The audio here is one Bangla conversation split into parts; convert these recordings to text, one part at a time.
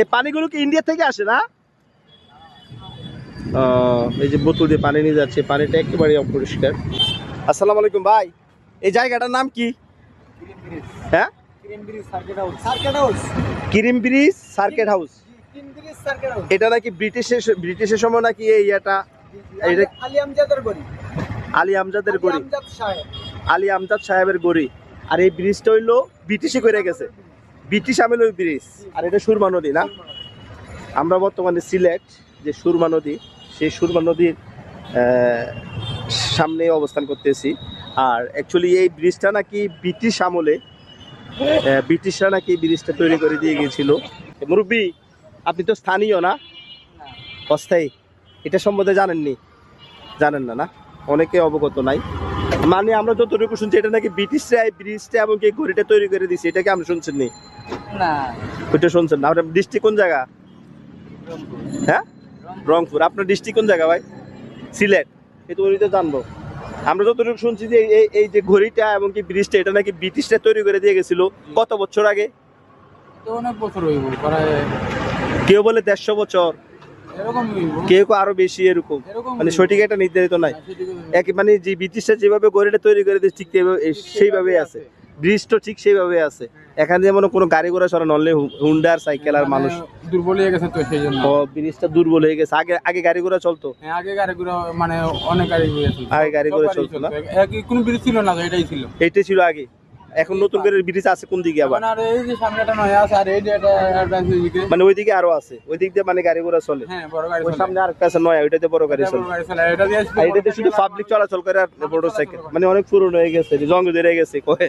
এই পানিগুলো কি ইন্ডিয়া থেকে আসে না? আহ, এই যে বোতল দিয়ে পানি নিয়ে যাচ্ছে পানিটা একেবারে অপরিষ্কার। আসসালামু আলাইকুম ভাই এই জায়গাটার নাম কি? হ্যাঁ? কিরিম ব্রিজ সার্কেট হাউস এটা নাকি ব্রিটিশের ব্রিটিশের সময় নাকি এই এটা এটা আলী আমজাদের গড়ি। আলী আমজাদ সাহেবের গড়ি। আর এই ব্রিজটা হইল ব্রিটিশে করে গেছে। ব্রিটিশ আমলের ব্রিজ। আর এটা সুরমা নদী না? আমরা বর্তমানে সিলেট যে সুরমা নদী, সেই সুরমা নদীর সামনে অবস্থান করতেছি। আর অ্যাকচুয়ালি এই ব্রিজটা নাকি ব্রিটিশ আমলে ব্রিটিশরা নাকি ব্রিজটা তৈরি করে দিয়ে গিয়েছিল। মুরব্বী, আপনি তো স্থানীয় না? অস্থায়ী। এটা সম্বন্ধে জানেননি? জানেন না না? অনেকে অবগত নাই। মানে আমরা যতটুকু শুনছি এটা নাকি ব্রিটিশরা এই ব্রিজটা এবং এই ঘড়িটা তৈরি করে দিয়েছে এটাকে আপনি শুনছেন নি। না ওইটা শুনছেন না। আপনার ডিস্ট্রিক্ট কোন জায়গা? হ্যাঁ? রংপুর। আপনার ডিস্ট্রিক্ট কোন জায়গা ভাই? সিলেট। এই তো ওইটা জানব। আমরা যতটুকু শুনছি যে এই এই যে ঘড়িটা এবং কি ব্রিজটা এটা নাকি ব্রিটিশরা তৈরি করে দিয়ে গেছিল কত বছর আগে? তো অনেক বছর হইব প্রায় কেউ বলে দেড়শো বছর। কেউ আরও বেশি এরকম। মানে সঠিক একটা নির্ধারিত নাই। হ্যাঁ, এক মানে যে ব্রিটিশরা যেভাবে গড়িটা তৈরি করে দিয়েছে ঠিক সেইভাবে- সেইভাবেই আছে। ব্রিজটা ঠিক সেইভাবে আছে। এখানে যেমন কোনো গাড়ি ঘোড়া সরা নলে হুন্ডার সাইকেল আর মানুষ। মানে দুর্বল হয়ে গেছে তো সেই জন্য ও ব্রিজটা দুর্বল হয়ে গেছে। আগে আগে গাড়ি ঘোড়া চলতো। হ্যাঁ, আগে গাড়িগুলো মানে অনেক গাড়ি হয়েছিল আগে গাড়িগুলো চলতো না? কোনো ব্রিজ ছিল না এটাই ছিল। এইটাই ছিল আগে। এখন নতুন করে ব্রিজ আছে কোন দিকে আবার? আর এই যে সামনে একটা নয়া আছে আর এই যে এটা আছে এদিকে। মানে ওইদিকে আরও আছে। ওই দিক দিয়ে মানে গাড়ি ঘোড়া চলে। হ্যাঁ বড় গাড়ি ওই সামনে আরেকটা আছে নয় ওইটাতে বড় গাড়ি চলে। বড় এটা দিয়ে এটাতে শুধু পাবলিক চলাচল করে আর মোটর সাইকেল মানে অনেক পুরনো হয়ে গেছে জং ধরে গেছে কয়ে।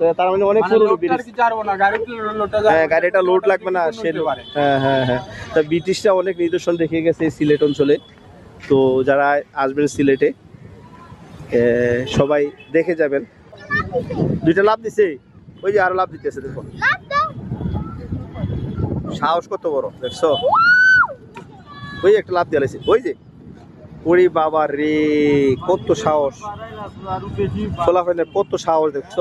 তো তার মানে অনেক মানে পুরনো ব্রিজ আর কি যাব না, গাড়িতে লোডটা যাবে। হ্যাঁ গাড়িটা লোড লাগবে না সে হ্যাঁ হ্যাঁ হ্যাঁ। তা ব্রিটিশরা অনেক নিদর্শন দেখিয়ে গেছে সিলেট অঞ্চলে তো যারা আসবেন সিলেটে সবাই দেখে যাবেন। দুইটা লাভ দিছে? ওই যে আরও লাভ দিতেছে দেখো। সাহস কত বড় দেখছ? ওই যে একটা লাভ দিয়ে। ওই যে ওরে বাবা রে কত সাহস। ফলাফলের কত সাহস দেখছ?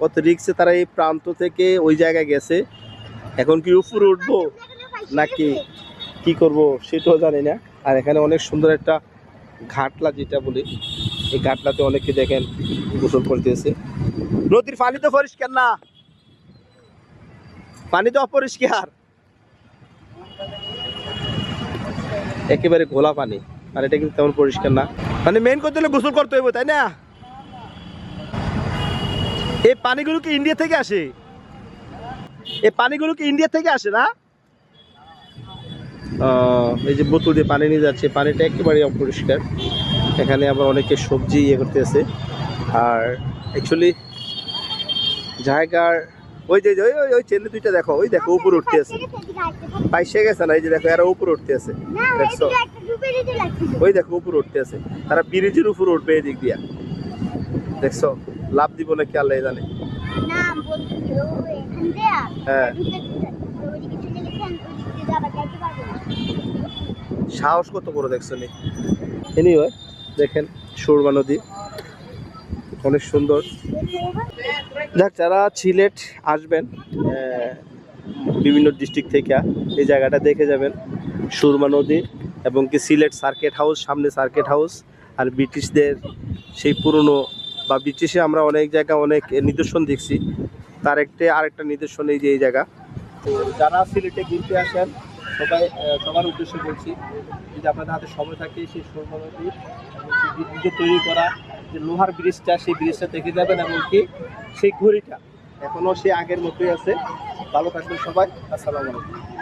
কত রিক্সে তারা এই প্রান্ত থেকে ওই জায়গায় গেছে। এখন কি উপরে উঠবো? নাকি কি করব? সেটাও জানি না। আর এখানে অনেক সুন্দর একটা ঘাটলা যেটা বলি। এই ঘাটলাতে অনেকে দেখেন গোসল করতেছে। নদীর পানি তো পরিষ্কার না। পানি তো অপরিষ্কার। একেবারে ঘোলা পানি। আর এটা কিন্তু তেমন পরিষ্কার না। মানে মেন করতে হলে গোসল করতে হইব, তাই না? এই পানিগুলো কি ইন্ডিয়া থেকে আসে? এই পানিগুলো কি ইন্ডিয়া থেকে আসে না? এই যে বোতল দিয়ে পানি নিয়ে যাচ্ছে, পানিটা একেবারে অপরিষ্কার। এখানে আবার অনেকে সবজি ইয়ে করতেছে। আর অ্যাকচুয়ালি জায়গার ওই যে, ওই, ওই- ওই ছেলে দুইটা দেখো, ওই দেখো উপরে উঠতে আছে পাইসে গেছে না, এই যে দেখো এরা উপরে উঠতে আছে দেখছ? ওই দেখো উপরে উঠতে আছে তারা ব্রিজের উপরে উঠবে এদিক দিয়া। দেখছ? লাভ দিব নাকি আল্লাহ জানে। হ্যাঁ। সাহস কত বড় দেখছ নি? এনিওয়ে দেখেন, সুরমা নদী। অনেক সুন্দর। যাক, যারা সিলেট আসবেন বিভিন্ন ডিস্ট্রিক্ট থেকে এই জায়গাটা দেখে যাবেন। সুরমা নদী এবং কি সিলেট সার্কেট হাউস সামনে সার্কেট হাউস আর ব্রিটিশদের সেই পুরনো বা ব্রিটিশে আমরা অনেক জায়গায় অনেক নিদর্শন দেখছি। তার একটা, আরেকটা নিদর্শন এই যে এই জায়গা। তো যারা সিলেটে ঘুরতে আসেন সবাই সবার উদ্দেশ্যে বলছি, যদি আপনাদের হাতে সময় থাকে, সেই সময়টি ব্রিটিশদের তৈরি করা, যে লোহার ব্রিজটা, সেই ব্রিজটা দেখে যাবেন এমনকি সেই ঘড়িটা এখনও সে আগের মতোই আছে। ভালো থাকবেন সবাই, আসসালামু আলাইকুম।